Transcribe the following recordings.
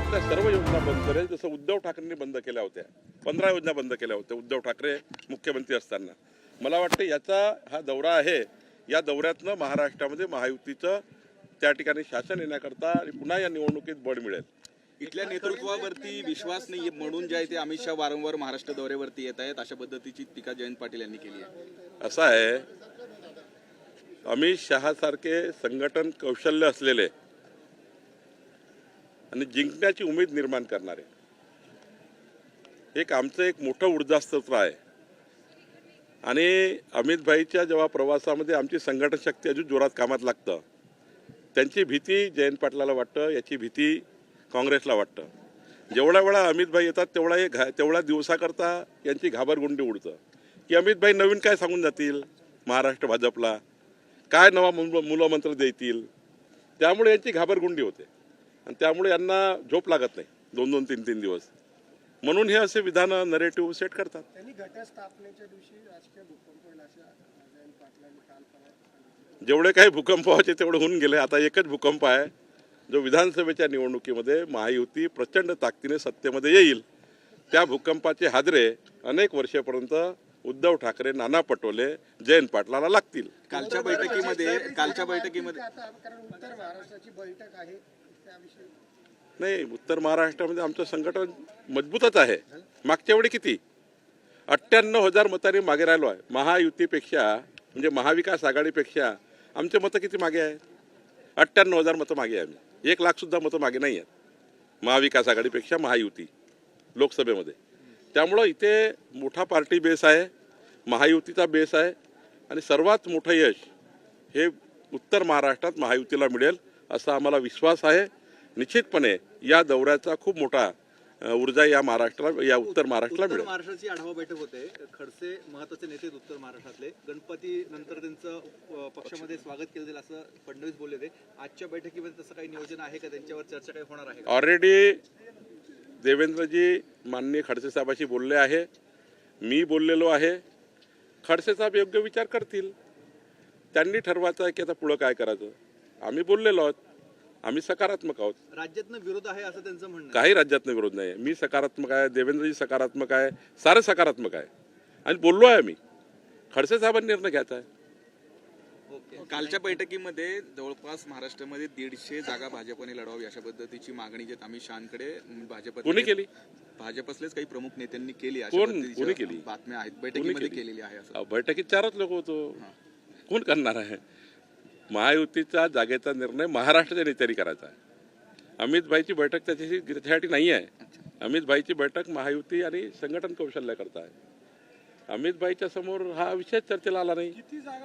त्यातल्या सर्व योजना बंद करेल. जसं उद्धव ठाकरेंनी बंद केल्या होत्या. पंधरा योजना बंद केल्या होत्या. उद्धव ठाकरे मुख्यमंत्री असताना. मला वाटतं याचा हा दौरा आहे. या दौऱ्यातनं महाराष्ट्रामध्ये महायुतीचं त्या ठिकाणी शासन येण्याकरता आणि पुन्हा या निवडणुकीत बळ मिळेल. इथल्या नेतृत्वावरती विश्वास नाही म्हणून जे आहे ते अमित शहा वारंवार महाराष्ट्र दौऱ्यावरती येत आहेत अशा पद्धतीची टीका जयंत पाटील यांनी केली आहे. असं आहे. अमित शहासारखे संघटन कौशल्य असलेले आणि जिंकण्याची उमेद निर्माण करणारे. एक आमचं एक मोठं ऊर्जास्त्र आहे. आणि अमितभाईच्या जेव्हा प्रवासामध्ये आमची संघटन शक्ती अजून जोरात कामात लागतं त्यांची भीती जयंत पाटलाला वाटतं याची भीती काँग्रेसला वाटतं. जेवढ्या वेळा अमितभाई येतात तेवढा हे घा तेवढ्या दिवसाकरता यांची घाबरगुंडी उडतं. की अमितभाई नवीन काय सांगून जातील? महाराष्ट्र भाजपला. काय नवा मुलं मूलमंत्र देतील? त्यामुळे यांची घाबरगुंडी होते. आणि त्यामुळे यांना झोप लागत नाही. दोन दोन तीन तीन दिवस. म्हणून हे असे विधानं नरेटिव्ह सेट करतात. जेवढे काही भूकंप व्हायचे तेवढे होऊन गेले. आता एकच भूकंप आहे जो विधानसभेच्या निवडणुकीमध्ये महायुती प्रचंड ताकदीने सत्तेमध्ये येईल. त्या भूकंपाचे हादरे अनेक वर्षापर्यंत उद्धव ठाकरे नाना पटोले जयंत पाटलाला लागतील. कालच्या बैठकीमध्ये कालच्या बैठकीमध्ये नाही उत्तर महाराष्ट्रामध्ये आमचं संघटन मजबूतच आहे. मागच्या वेळी किती? अठ्ठ्याण्णव हजार मतांनी मागे राहिलो आहे. महायुतीपेक्षा म्हणजे महाविकास आघाडीपेक्षा आमचे मतं किती मागे आहेत? अठ्ठ्याण्णव हजार मतं मागे आहे आम्ही. एक लाखसुद्धा मतं मागे नाही आहेत. महाविकास आघाडीपेक्षा महायुती लोकसभेमध्ये. त्यामुळं इथे मोठा पार्टी बेस आहे महायुतीचा बेस आहे आणि सर्वात मोठं यश हे उत्तर महाराष्ट्रात महायुतीला मिळेल असा आम्हाला विश्वास आहे. निश्चितपणे या दौऱ्याचा खूप मोठा ऊर्जा या महाराष्ट्राला या उत्तर महाराष्ट्राला मिळेल. महाराष्ट्राची आढावा बैठक होते. खडसे महत्त्वाचे नेते उत्तर महाराष्ट्रातले. गणपती नंतर त्यांचं पक्षामध्ये स्वागत केलं जाईल असं फडणवीस बोलले होते. आजच्या बैठकीमध्ये तसं काही नियोजन आहे का? त्यांच्यावर चर्चा काही होणार आहे ऑलरेडी देवेंद्रजी माननीय खडसे साहेबाशी बोलले आहे. मी बोललेलो आहे. खडसे साहेब योग्य विचार करतील. त्यांनी ठरवायचं आहे की आता पुढं काय करायचं. आम्ही बोललेलो आहोत. आम्ही सकारात्मक आहोत. राज्यातनं विरोध आहे असं त्यांचं म्हणणं. काही राज्यातनं विरोध नाही मी सकारात्मक आहे देवेंद्रजी सकारात्मक आहे सारं सकारात्मक आहे. आणि बोललो आहे आम्ही. खडसे साहेबांनी निर्णय घ्यायचा आहे. ओके. कालच्या बैठकीमध्ये जवळपास महाराष्ट्रामध्ये दीडशे जागा भाजपने लढवावी अशा पद्धतीची मागणी जे अमित शहाकडे भाजप कोणी केली? भाजपसलेच काही प्रमुख नेत्यांनी केली अशा कोण- पद्धतीच्या कोणी केली? बातम्या आहेत. बैठकीमध्ये केली? केलेली आहे असं. बैठकीत चारच लोक होतो. कोण करणार आहे? महायुतीचा जागेचा निर्णय महाराष्ट्राच्या नेत्यांनी करायचा आहे. अमित भाईची बैठक त्याच्याशी त्याच्यासाठी नाही आहे. अमित भाईची बैठक महायुती आणि संघटन कौशल्य करता आहे अमित भाईच्या समोर हा विषय चर्चेला आला नाही.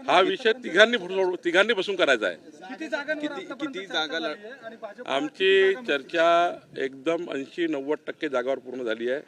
हा विषय तिघांनी तिघांनी बसून करायचा आहे. किती जागा आमची चर्चा एकदम ऐंशी नव्वद टक्के जागावर पूर्ण झाली आहे.